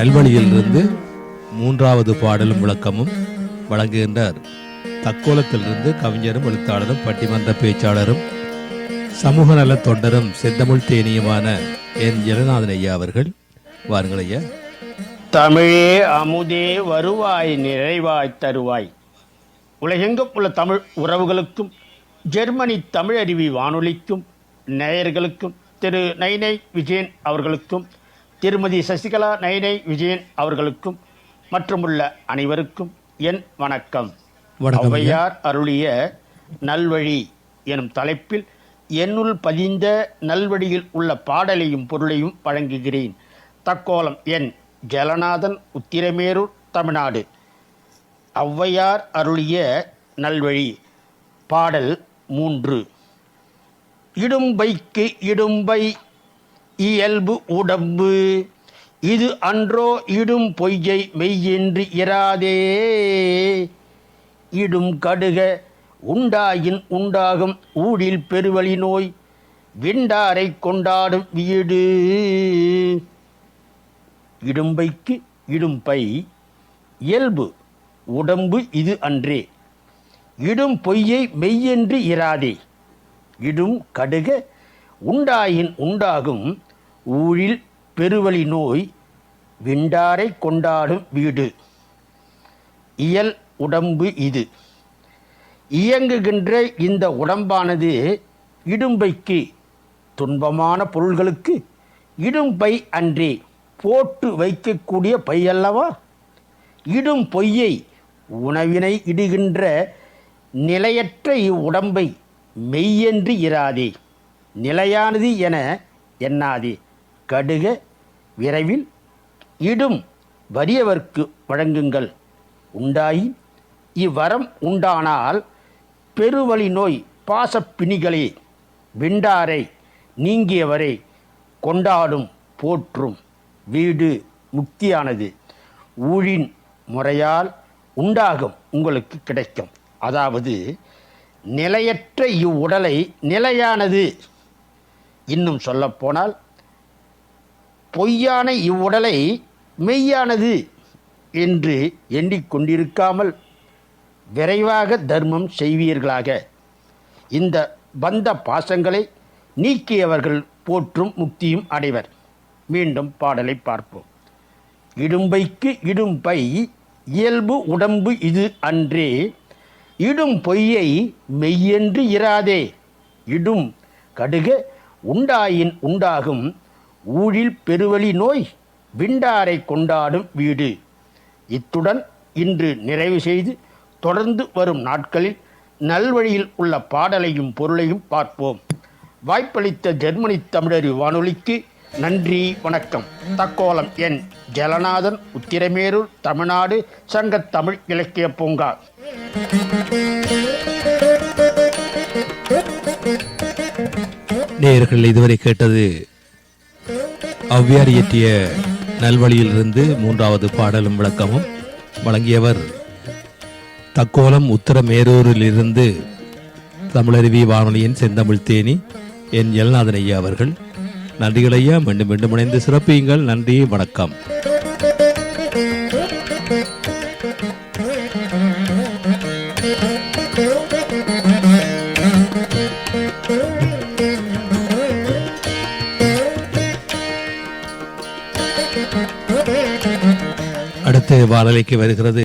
நல்வழியிலிருந்து மூன்றாவது பாடலும் விளக்கமும் வழங்குகின்றார். தக்கோலத்திலிருந்து கவிஞரும் எழுத்தாளரும் பட்டிமன்ற பேச்சாளரும் சமூக நல தொண்டரும் செந்தமிழ் தேனியுமான என். ஜெகநாதன் ஐயா அவர்கள். வாருங்கள் ஐயா. தமிழே அமுதே வருவாய் நிறைவாய் தருவாய். உலகெங்கும் உள்ள தமிழ் உறவுகளுக்கும் ஜெர்மனி தமிழருவி வானொலிக்கும் நேயர்களுக்கும் திரு நைனை விஜயன் அவர்களுக்கும் திருமதி சசிகலா நைனை விஜயன் அவர்களுக்கும் மற்றுமுள்ள அனைவருக்கும் என் வணக்கம். ஔவையார் அருளிய நல்வழி எனும் தலைப்பில் என்னுள் பதிந்த நல்வழியில் உள்ள பாடலையும் பொருளையும் வழங்குகிறேன். தக்கோலம் என் ஜலநாதன் உத்திரமேரூர் தமிழ்நாடு. ஔவையார் அருளிய நல்வழி பாடல் மூன்று. இடும்பைக்கு இடும்பை இயல்பு உடம்பு. இது அன்றோ இடும் பொய்யை மெய்யின்றி இராதே. இடும் கடுக உண்டாயின் உண்டாகும் ஊழில் பெருவழி நோய் விண்டாரை கொண்டாடும் வீடு. இடும்பைக்கு இடும்பை இயல்பு உடம்பு இது அன்றே. இடும் பொய்யை மெய்யென்று இராதே. இடும் கடுக உண்டாயின் உண்டாகும் ஊழில் பெருவழி நோய் விண்டாரை கொண்டாடும் வீடு. இயல் உடம்பு இது. இயங்குகின்ற இந்த உடம்பானது இடும்பைக்கு துன்பமான பொருள்களுக்கு இடும்பை அன்றி போட்டு வைக்கக்கூடிய பை அல்லவா இடும் பொய்யை உணவினை இடுகின்ற நிலையற்ற இவ்வுடம்பை மெய்யென்று இராதே. நிலையானது என எண்ணாதே. கடுக விரைவில் இடும் வறியவர்க்கு வழங்குங்கள். உண்டாயி இவ்வரம் உண்டானால் பெருவழி நோய் பாசப்பிணிகளே விண்டாரை நீங்கியவரை கொண்டாடும் போற்றும் வீடு முக்தியானது. ஊழின் முறையால் உண்டாகும் உங்களுக்கு கிடைக்கும். அதாவது நிலையற்ற இவ்வுடலை நிலையானது. இன்னும் சொல்லப்போனால் பொய்யான இவ்வுடலை மெய்யானது என்று எண்ணிக்கொண்டிருக்காமல் விரைவாக தர்மம் செய்வீர்களாக. இந்த பந்த பாசங்களை நீக்கியவர்கள் போற்றும் முக்தியும் அடைவர். மீண்டும் பாடலை பார்ப்போம். இடும்பைக்கு இடும்பை இயல்பு உடம்பு இது அன்றே. இடும் பொய்யை மெய்யென்று இராதே. இடும் கடுக உண்டாயின் உண்டாகும். ஊழில் பெருவழி நோய் விண்டாரை கொண்டாடும் வீடு. இத்துடன் இன்று நிறைவு செய்து தொடர்ந்து வரும் நாட்களில் நல்வழியில் உள்ள பாடலையும் பொருளையும் பார்ப்போம். வாய்ப்பளித்த ஜெர்மனி தமிழர் வானொலிக்கு நன்றி வணக்கம். தக்கோலம் என் ஜலநாதன் உத்திரமேரூர் தமிழ்நாடு சங்கத்தமிழ் இலக்கிய பூங்கா. நேயர்கள் இதுவரை கேட்டது ஔவியார் இயற்றிய நல்வழியிலிருந்து மூன்றாவது பாடலும் விளக்கமும் வழங்கியவர் தக்கோலம் உத்தரமேரூரிலிருந்து தமிழருவி வானொலியின் செந்தமிழ் தேனி என் எல்நாதன் ஐயா அவர்கள். நன்றிகள் ஐயா. மீண்டும் மீண்டும் இணைந்து சிறப்பியுங்கள். நன்றி. வணக்கம். வானொலிக்கு வருகிறது